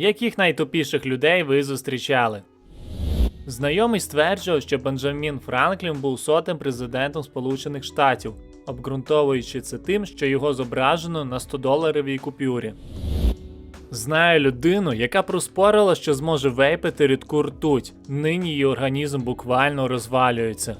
Яких найтупіших людей ви зустрічали? Знайомий стверджував, що Бенджамін Франклін був сотим президентом Сполучених Штатів, обґрунтовуючи це тим, що його зображено на 100-доларовій купюрі. Знаю людину, яка проспорила, що зможе вейпити рідку ртуть. Нині її організм буквально розвалюється.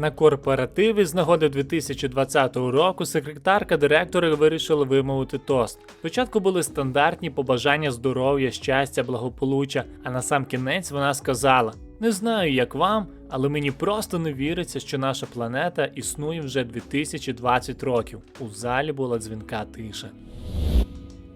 На корпоративі з нагоди 2020 року секретарка директора вирішила вимовити тост. Спочатку були стандартні побажання здоров'я, щастя, благополуччя, а на сам кінець вона сказала: Не знаю, як вам, але мені просто не віриться, що наша планета існує вже 2020 років. У залі була дзвінка тиша.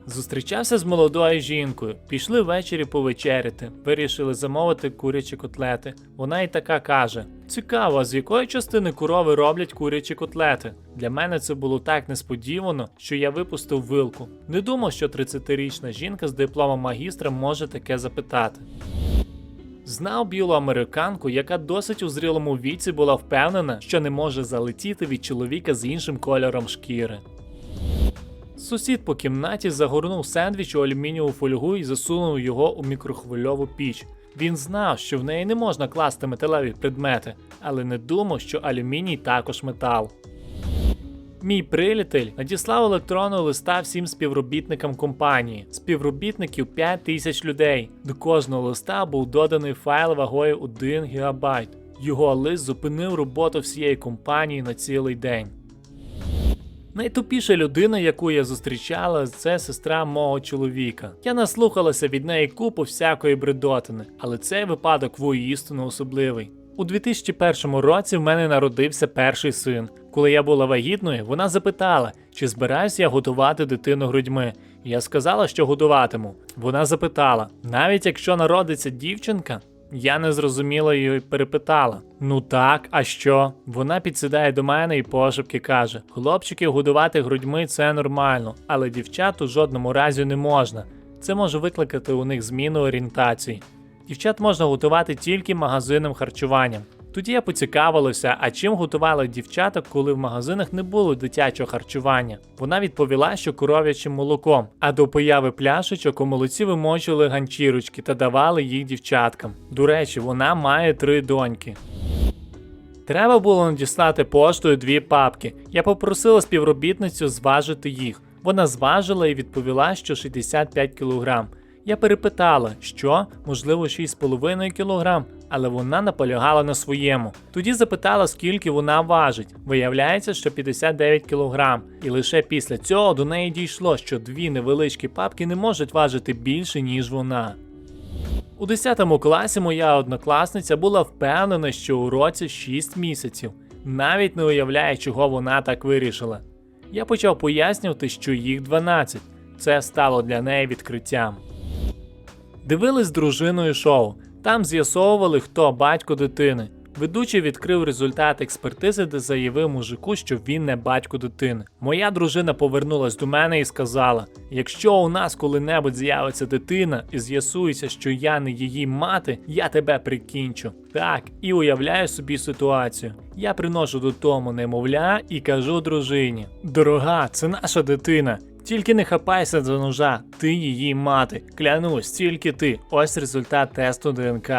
Зустрічався з молодою жінкою. Пішли ввечері повечеряти. Вирішили замовити курячі котлети. Вона й така каже: Цікаво, з якої частини корови роблять курячі котлети? Для мене це було так несподівано, що я випустив вилку. Не думав, що 30-річна жінка з дипломом магістра може таке запитати. Знав білу американку, яка досить у зрілому віці була впевнена, що не може залетіти від чоловіка з іншим кольором шкіри. Сусід по кімнаті загорнув сендвіч у алюмінієву фольгу і засунув його у мікрохвильову піч. Він знав, що в неї не можна класти металеві предмети, але не думав, що алюміній також метал. Мій прилітель надіслав електронного листа всім співробітникам компанії. Співробітників 5 тисяч людей. До кожного листа був доданий файл вагою 1 ГБ. Його лист зупинив роботу всієї компанії на цілий день. Найтупіша людина, яку я зустрічала, це сестра мого чоловіка. Я наслухалася від неї купу всякої бредотини, але цей випадок воістину особливий. У 2001 році в мене народився перший син. Коли я була вагітною, вона запитала, чи збираюсь я готувати дитину грудьми. Я сказала, що годуватиму. Вона запитала: навіть якщо народиться дівчинка, я не зрозуміла її перепитала: Ну так, а що? Вона підсідає до мене і пошепки каже: Хлопчиків годувати грудьми це нормально, але дівчат у жодному разі не можна. Це може викликати у них зміну орієнтації. Дівчат можна готувати тільки магазинним харчуванням. Тоді я поцікавилася, а чим готували дівчаток, коли в магазинах не було дитячого харчування. Вона відповіла, що коров'ячим молоком, а до появи пляшечок у молоці вимочували ганчірочки та давали їх дівчаткам. До речі, вона має три доньки. Треба було надіслати поштою дві папки. Я попросила співробітницю зважити їх. Вона зважила і відповіла, що 65 кг. Я перепитала, що можливо 6,5 кг, але вона наполягала на своєму. Тоді запитала, скільки вона важить. Виявляється, що 59 кг. І лише після цього до неї дійшло, що дві невеличкі папки не можуть важити більше, ніж вона. У 10 класі моя однокласниця була впевнена, що у році 6 місяців, навіть не уявляє, чого вона так вирішила. Я почав пояснювати, що їх 12. Це стало для неї відкриттям. Дивились з дружиною шоу. Там з'ясовували, хто батько дитини. Ведучий відкрив результат експертизи, де заявив мужику, що він не батько дитини. Моя дружина повернулась до мене і сказала: якщо у нас коли-небудь з'явиться дитина і з'ясується, що я не її мати, я тебе прикінчу. Так, і уявляю собі ситуацію. Я приношу додому немовля і кажу дружині: Дорога, це наша дитина. Тільки не хапайся за ножа, ти її мати. Клянусь, тільки ти. Ось результат тесту ДНК.